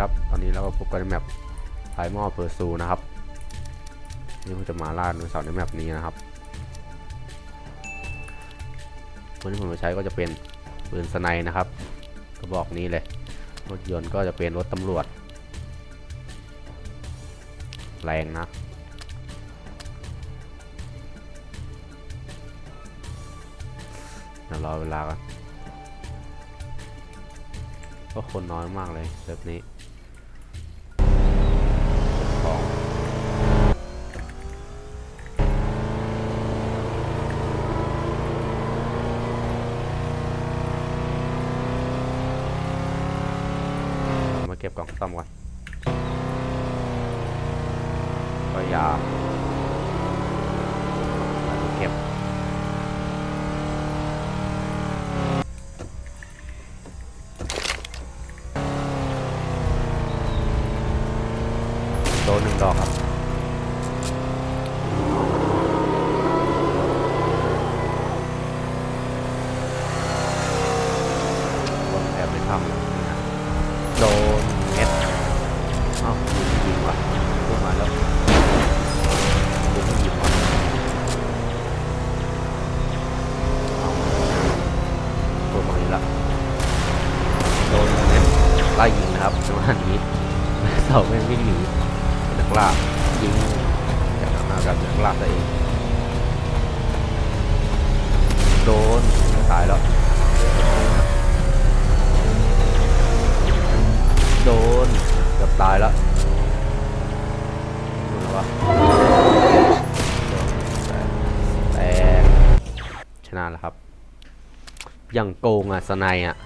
ครับ ตอนนี้เราก็พบกันในแมปไพมอเพอร์ซูนะครับ นี่ผมจะมาล่าดโนเสาในแมปนี้นะครับปืนที่ผมจะใช้ก็จะเป็นปืนสไนด์นะครับกระบอกนี้เลย รถยนต์ก็จะเป็นรถตำรวจ แรงนะเดี๋ยวรอเวลากันก็คนน้อยมากเลยเซิร์ฟนี้ โด ยังโกงอะสไนอะ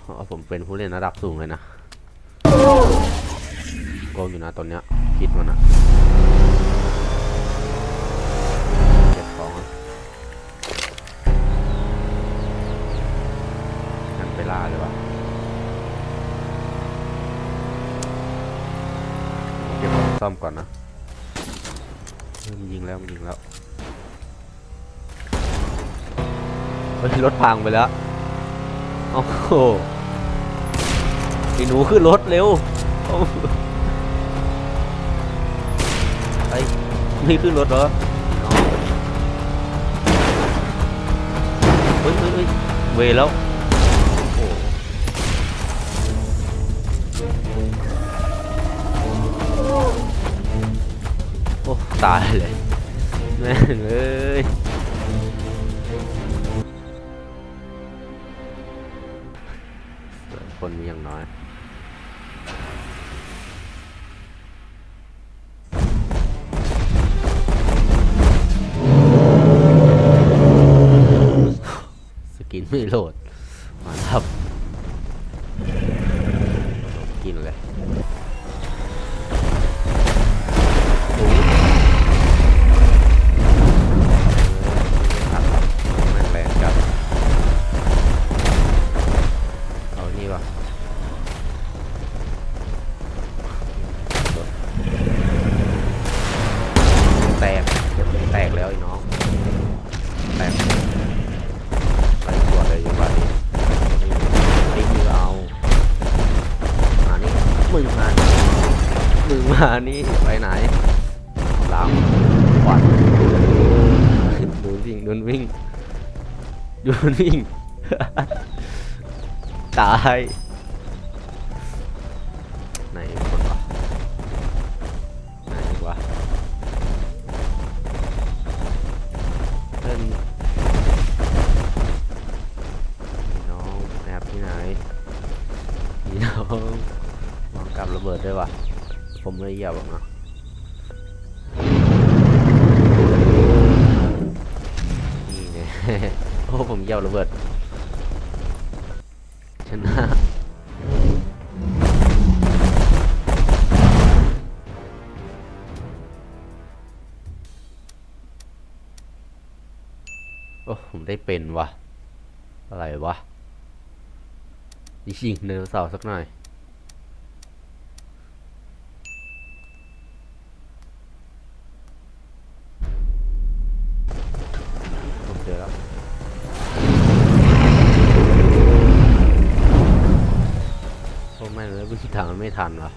เพราผมเป็นผู้เล่นระดับสูงเลยนะโกงอยู่นะตอนเนี้ยคิดมันอะเก็บของอะงั้นไปล่าเลยวะเก็บของซ่อมก่อนนะ รถพังไปแล้ว โอ้โหไอ้หนูขึ้นรถเร็วไอ้ไม่ขึ้นรถเหรอน้องเฮ้ยเฮ้ยเวแล้วโอ้ตายเลยแม่งเอ้ย อย่างน้อยสกินไม่โหลด นี่ไปไหนหลังขวัญดูวิ่งดูวิ่งดูวิ่ง ตาย ไหนคนวะไหนวะเพื่อนน้องแอบที่ไหนพี่น้องวางกับระเบิดด้วยวะ ผมไม่เหยียบหรอกนะนี่เนี่ยโอ้ผมเหยียบระเบิดชนะโอ้ผมได้เป็นวะอะไรวะยิงเนินเสาสักหน่อย ทันวะ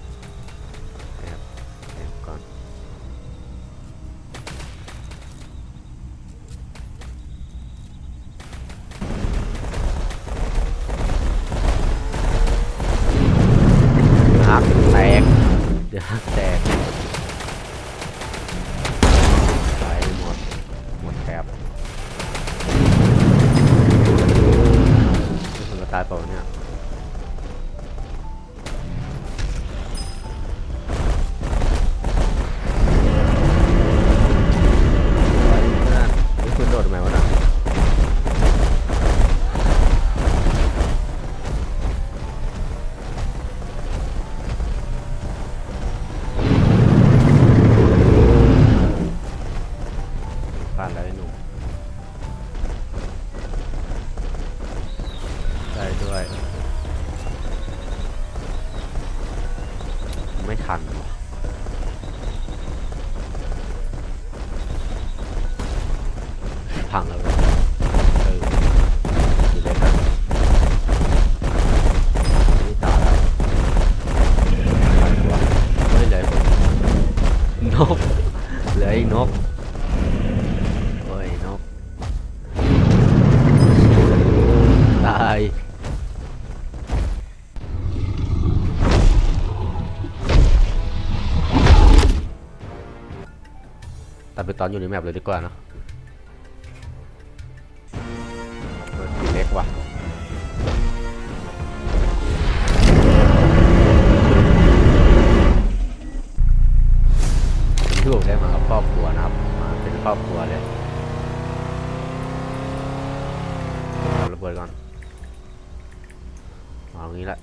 พังแล้วเว้ยเอออยู่ด้วยกันนี่ตาแล้วไปตัวเฮ้ยเหลือคนนกเหลืออีกนกโอ้ยนกตายตัดไปตอนอยู่ในแมปเลยดีกว่าเนอะ ว่ะที่ผมได้มากับครอบครัวนะครับ มาเป็นครอบครัวเลยเอาระเบิดก่อนเอางตรงนี้แหละ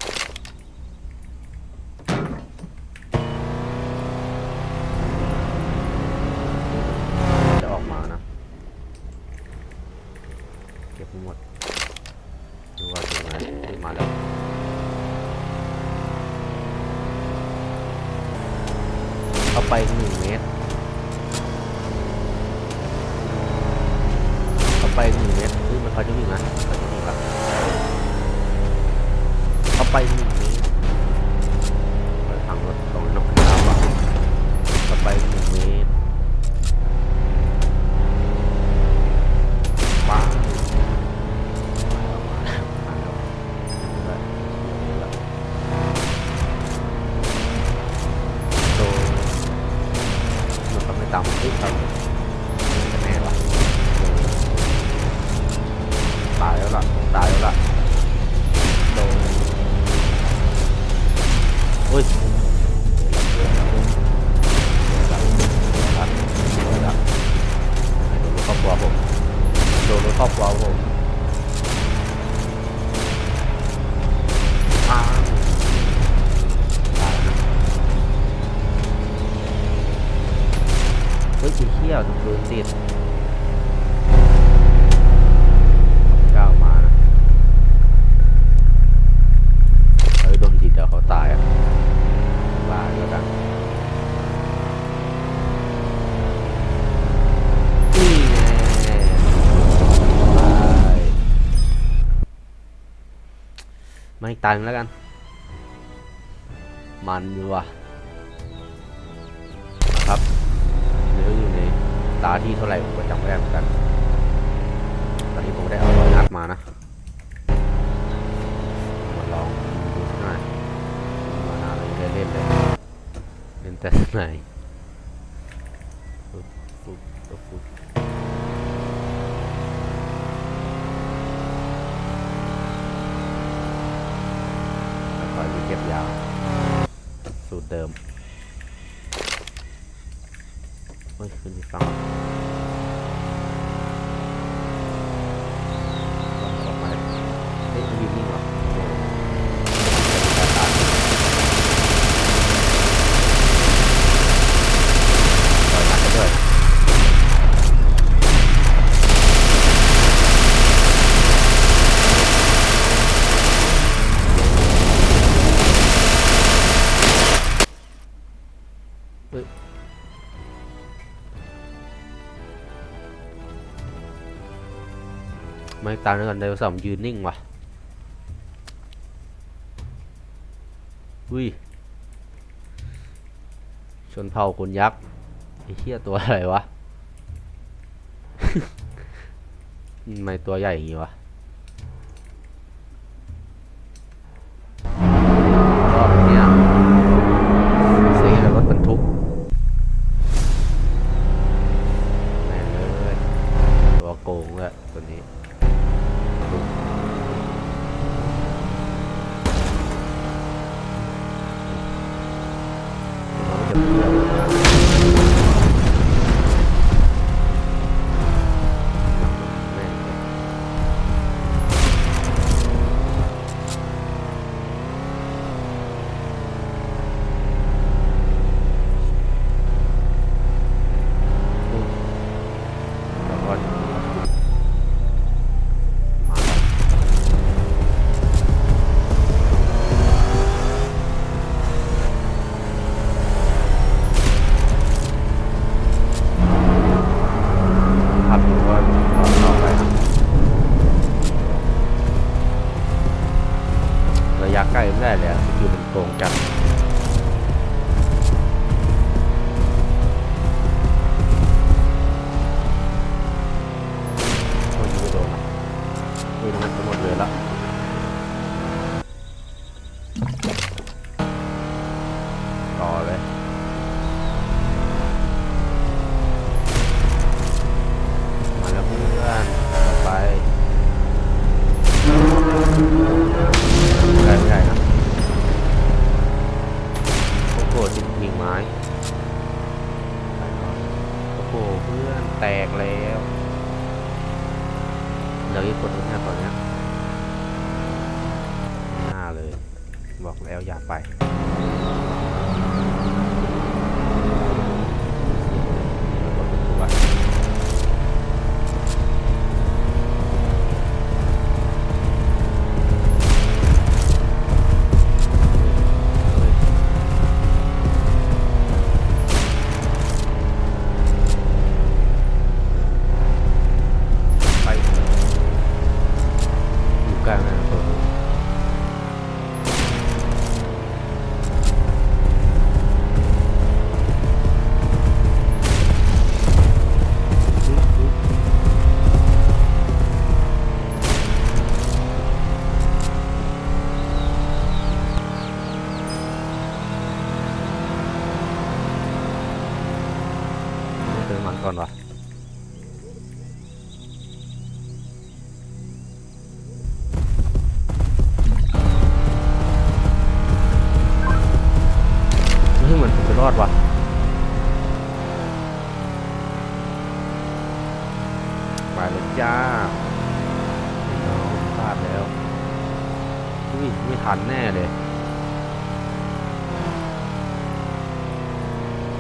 ที่ครับจะแน่วะตายแล้วล่ะตายแล้วล่ะโดนอุ้ยโดนรถครอบครัวผมโดนรถครอบครัวผม เฮ้ยสีเขี้ยวถูกปืนติดก้าวมานะเฮ้ยโดนจิตเดี๋ยวเขาตายอะว่าแล้วกันไม่ตายแล้วกัน มันอยู่ว่ะครับ ตาที่เท่าไหร่ผมก็จำไม่ได้เหมือนกัน ตอนนี้ผมได้เอาร้อยนัดมานะมาลองดูสักหน่อยมานานเลยไม่ได้เล่นเลยเล่นแต่ไหนฟุบฟุบฟุบฟุบแล้วก็ไปเก็บยาสูตรเดิม เฮ้ยขึ้ ตังค์ก่อนเดี๋ยวสองยืนนิ่งว่ะอุ้ยชนเผ่าคนยักษ์ไอ้เหี้ยตัวอะไรวะ ทำไมตัวใหญ่อย่างงี้วะ Thank you. เพื่อนแตกแล้วเหลืออีกคนนึงนะตอนเนี้ยหน้าเลย บอกแล้วอย่าไป ไปแล้วจ้าน้องพลาดแล้วอุ้ยไม่ทันแน่เลย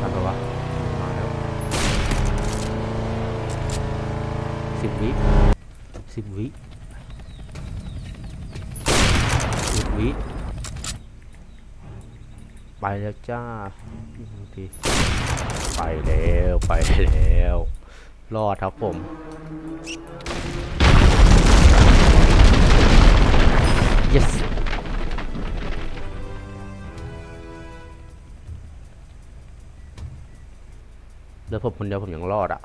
ทันปะวะมาแล้วสิบวิสิบวิสิบวิไปแล้วจ้าทีไปแล้วไปแล้ว รอดครับผม yes เดี๋ยวผมคนเดียวผมยังรอดอะ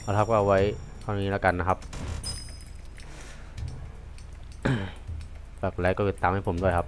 เอาละครับก็เอาไว้เท่านี้แล้วกันนะครับฝากไลค์ก็ติดตามให้ผมด้วยครับ